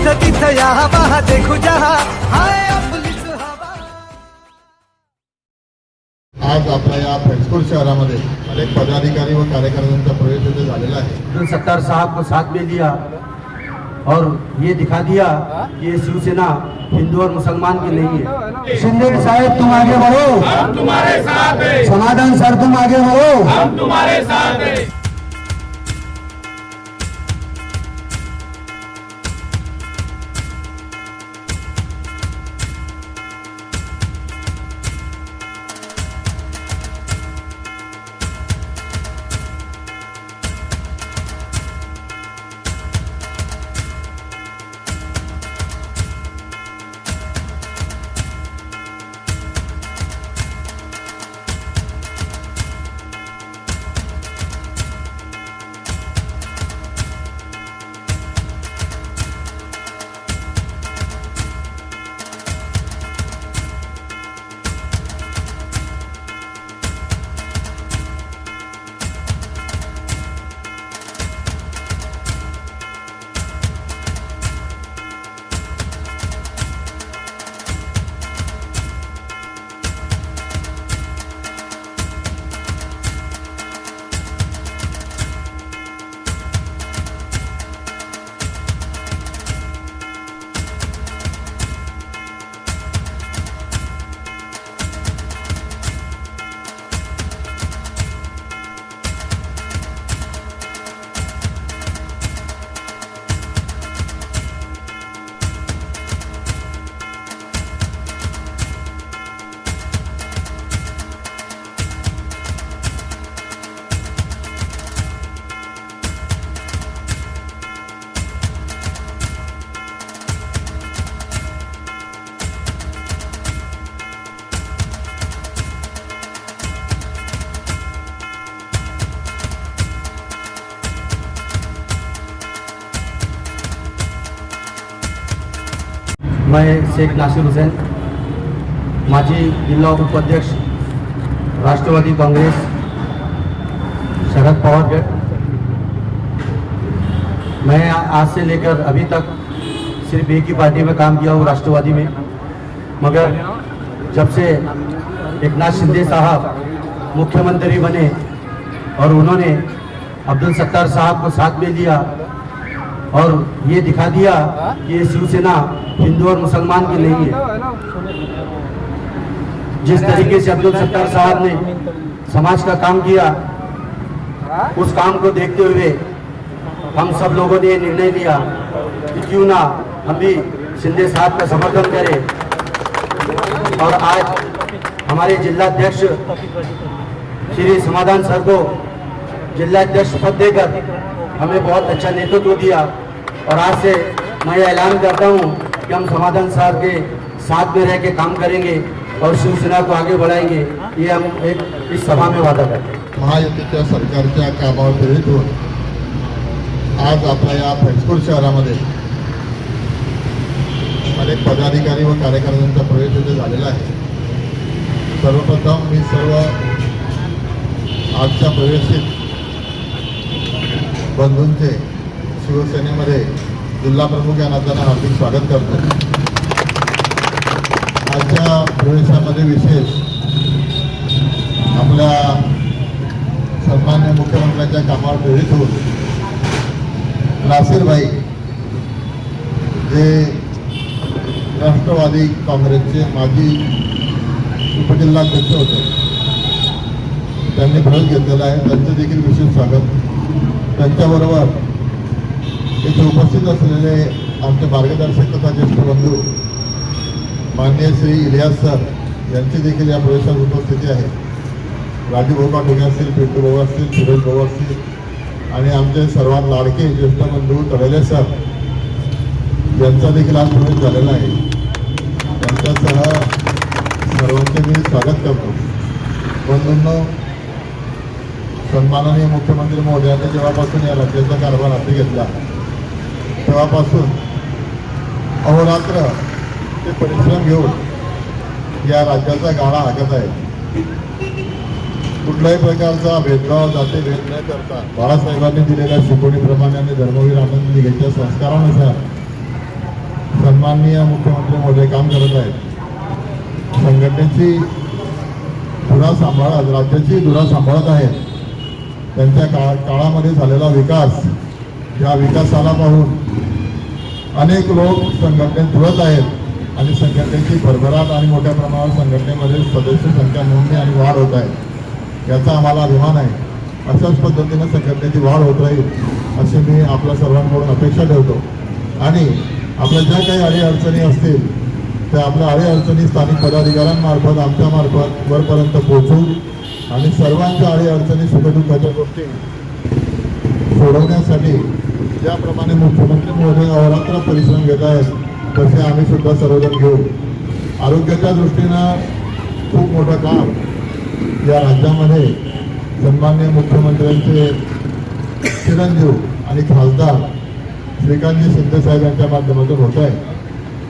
तिथं तिथं या हवा देखू जहा। हाय आपलीच हवा। आज आपल्या या फैजपूर शहरामध्ये अनेक पदाधिकारी व कार्यकर्त्यांचा प्रवेश इथे झालेला आहे. अब्दुल सत्तार साहब को साथ में लिया और ये दिखा दिया कि ये शिवसेना हिंदू और मुसलमान की नहीं है। शिंदे साहब तुम आगे बढ़ो। हम तुम्हारे साथ हैं। समाधान सर तुम आगे बढ़ो। हम मैं शेख नासिर हुसैन, माजी जिल्हा उपाध्यक्ष, राष्ट्रवादी कांग्रेस, शरद पवार गढ़ मैं आज से लेकर अभी तक सिर्फ़ एक ही पार्टी में काम किया हूँ, राष्ट्रवादी में। मगर जब से एक नाथ शिंदे साहब मुख्यमंत्री बने और उन्होंने अब्दुल सत्तार साहब को साथ में लिया और ये दिखा दिया कि ये शिवसेना हिंदू और मुसलमान की नहीं है। जिस तरीके से अब्दुल सत्तार साहब ने समाज का काम किया, उस काम को देखते हुए हम सब लोगों ने ये निर्णय लिया कि क्यों ना हम भी शिंदे साहब का समर्थन करें। और आज हमारे जिलाध्यक्ष श्री समाधान सर को जिलाध्यक्ष पद देकर हमें बहुत अच्छा नेतृत्व दिया और आज से मैं ऐलान करता हूँ कि हम समाधान सर के साथ में रह के काम करेंगे और शिवसेना को आगे बढ़ाएँगे। ये हम एक इस सभा में वादा करते हैं। महायुतीच्या सरकारच्या कामावर आज आपल्या या फैजपूर शहरामध्ये अनेक पदाधिकारी व कार्यकर्त्यांचा प्रवेश आहे. सर्वप्रथम मी सर्व आजच्या प्रवेशित बंधूंचे शिवसेनेमध्ये जिल्हा प्रमुख या नात्यानं हार्दिक स्वागत करतो. आजच्या प्रवेशामध्ये विशेष आपल्या सन्मान्य मुख्यमंत्र्यांच्या कामावर प्रेरित होऊन नासिरभाई जे राष्ट्रवादी काँग्रेसचे माजी उपजिल्हाध्यक्ष होते त्यांनी प्रवेश घेतलेला आहे. त्यांचं देखील विशेष स्वागत. त्यांच्याबरोबर इथे उपस्थित असलेले आमचे मार्गदर्शक तथा ज्येष्ठ बंधू मान्य श्री इलियास सर यांची देखील या प्रवेशात उपस्थिती आहे. राजू भाऊ ठोके असतील पिंटू भाऊ असतील सुरेश भाऊ असतील आणि आमचे सर्वात लाडके ज्येष्ठ बंधू तळेले सर यांचा देखील आज प्रवेश झालेला आहे. त्यांच्यासह सर्वांचे मी स्वागत करतो. बंधूंना सन्माननीय मुख्यमंत्री महोदयांनी जेव्हापासून या राज्याचा कारभार हाती घेतला तेव्हापासून अहोरात्र ते परिश्रम घेऊन या राज्याचा गाडा हाकत आहे कुठल्याही प्रकारचा भेदभाव जाते भेद न करता बाळासाहेबांनी दिलेल्या शिकवणीप्रमाणे आणि धर्मवीर आनंद दिघेच्या संस्कारानुसार सन्माननीय मुख्यमंत्री महोदय काम करत आहेत. संघटनेची धुरा सांभाळत राज्याची धुरा सांभाळत आहेत. त्यांच्या का काळामध्ये झालेला विकास या विकासाला पाहून अनेक लोक संघटनेत जुळत आहेत आणि संघटनेची भरभराट आणि मोठ्या प्रमाणावर संघटनेमध्ये सदस्य संख्या नोंदणी आणि वाढ होत आहे. याचा आम्हाला अभिमान आहे. अशाच पद्धतीनं संघटनेची वाढ होत राहील अशी मी आपल्या सर्वांकडून अपेक्षा ठेवतो. आणि आपल्या ज्या काही अडीअडचणी असतील त्या आपल्या अडीअडचणी स्थानिक पदाधिकाऱ्यांमार्फत आमच्यामार्फत वरपर्यंत पोहोचू आणि सर्वांच्या अडी अडचणी सुखदुःखाच्या गोष्टी सोडवण्यासाठी ज्याप्रमाणे मुख्यमंत्री महोदय अहोरात्र परिश्रम घेत आहेत तसे आम्ही सुद्धा सर्वजण घेऊ. आरोग्याच्या दृष्टीनं खूप मोठं काम या राज्यामध्ये सन्मान्य मुख्यमंत्र्यांचे चिरंजीव आणि खासदार श्रीकांतजी शिंदेसाहेब यांच्या माध्यमातून होत आहे.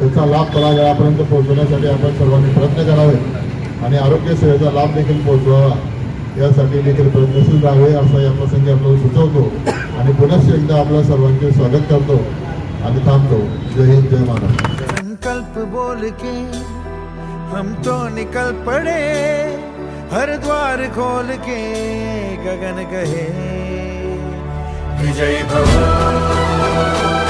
त्याचा लाभ तळागाळापर्यंत पोहोचवण्यासाठी आपण सर्वांनी प्रयत्न करावे आणि आरोग्य सेवेचा लाभ देखील पोहोचवावा. यासाठी देखील प्रयत्नशील राहावे असा या प्रसंगी आपल्याला सुचवतो. आणि पुनश्च एकदा आपल्या सर्वांचे स्वागत करतो. आणि थांबतो. जय हिंद जय महाराष्ट्र. संकल्प बोल के हम तो निकल पड़े. हर द्वार खोल के गगन गहे विजय भव।